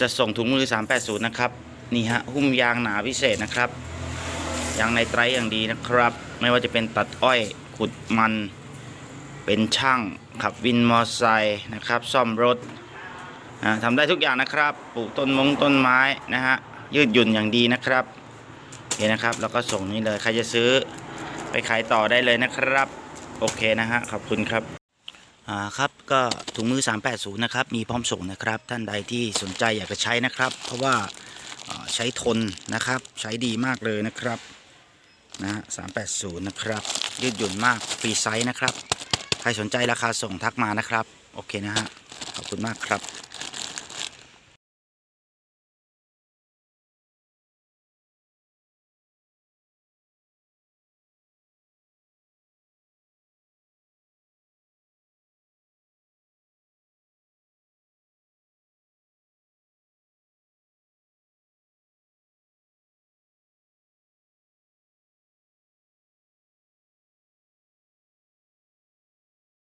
จะส่งถุงมือ 380 นะครับ นี่ฮะ หุ้มยางหนาพิเศษนะครับ ยางในไตรอย่างดีนะครับ ไม่ว่าจะเป็นตัดอ้อยขุดมัน เป็นช่างขับวินมอไซค์นะครับ ซ่อมรถอ่าทำได้ทุกอย่างนะครับปลูกต้นมงต้นไม้นะฮะยืดหยุ่นอย่างดีนะครับโอเคนะครับแล้วก็ส่งนี้เลยใครจะซื้อไปขายต่อได้เลยนะครับ โอเคนะฮะขอบคุณครับ อ่าครับก็ถุงมือ 380 นะครับ มีพร้อมส่งนะครับ ท่านใดที่สนใจอยากจะใช้นะครับ เพราะว่าใช้ทนนะครับ ใช้ดีมากเลยนะครับนะ380 นะครับ ยืดหยุ่นมากฟรีไซส์นะครับ ใครสนใจราคาส่งทักมานะครับ โอเคนะฮะ ขอบคุณมากครับ